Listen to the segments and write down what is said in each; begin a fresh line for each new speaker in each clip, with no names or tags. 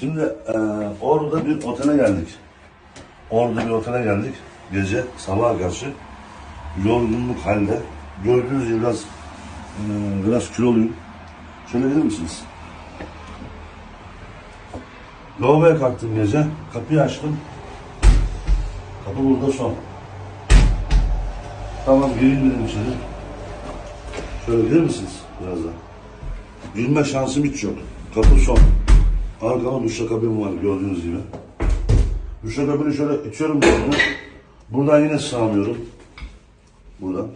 Şimdi e, orada bir otele geldik. Orada bir otele geldik. Gece sabaha karşı yorgunluk halde. Gördüğünüz gibi biraz e, biraz kiloluyum. Şöyle gelir misiniz? Lavaboya kalktım gece. Kapıyı açtım. Kapı burada son. Tamam gireyim dedim içeri. Şöyle gelir misiniz birazdan? Girme şansım hiç yok. Kapı son. Arkama duşakabin var gördüğünüz gibi. Duşakabini şöyle itiyorum bunu. Buradan yine sığamıyorum. Buradan.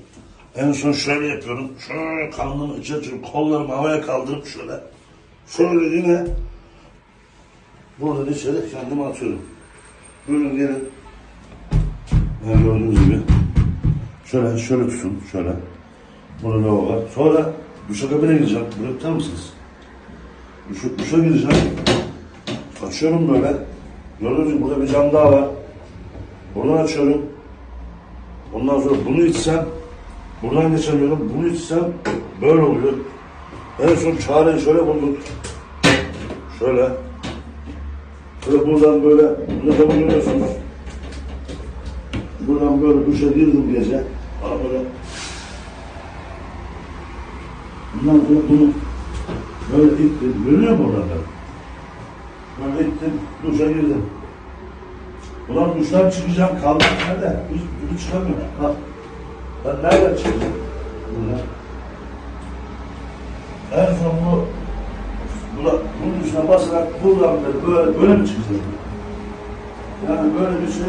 En son şöyle yapıyorum. Şöyle karnımı içe açıyorum. Kollarımı havaya kaldırıp şöyle. Şöyle yine buradan içeri kendimi atıyorum. Buyurun gelin. Yani gördüğünüz gibi. Şöyle şöyle tutun. Şöyle. Burada ne var? Sonra duşakabine gireceğim. Tutar mısınız? Duşa, duşa gireceğim. Açıyorum böyle. Gördüğünüz burada bir cam daha var. Buradan açıyorum. Ondan sonra bunu içsem buradan geçemiyorum. Bunu içsem böyle oluyor. En son çareyi şöyle bulduk. Şöyle. Şöyle buradan böyle bunu da görüyorsunuz. Buradan böyle duşa girdim gece. Aa, böyle. Bundan sonra bunu böyle ittim. Görüyor musun oradan? Böyle ittim. Duşa girdim. Ulan duştan çıkacağım. Kaldım nerede? Hiç türlü çıkamıyorum. Bak. Ben nereden çıkacağım? Buradan. En son bu Buna, bunun üstüne basarak buradan böyle, böyle, mi çıkacağız? Yani böyle bir şey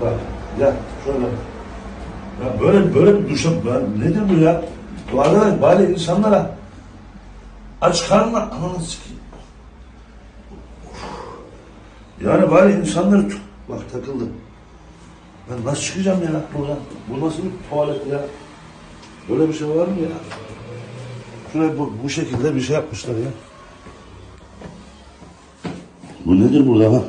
Bak ya şöyle. Ya böyle böyle bir duşa ben nedir bu ya? Bu arkadaş bari insanlara aç karnına ananı sikeyim. Yani bari insanları tut. Bak takıldı. Ben nasıl çıkacağım ya buradan? Bu nasıl bir tuvalet ya? Böyle bir şey var mı ya? Şuraya bu, bu şekilde bir şey yapmışlar ya. Bu nedir burada ha?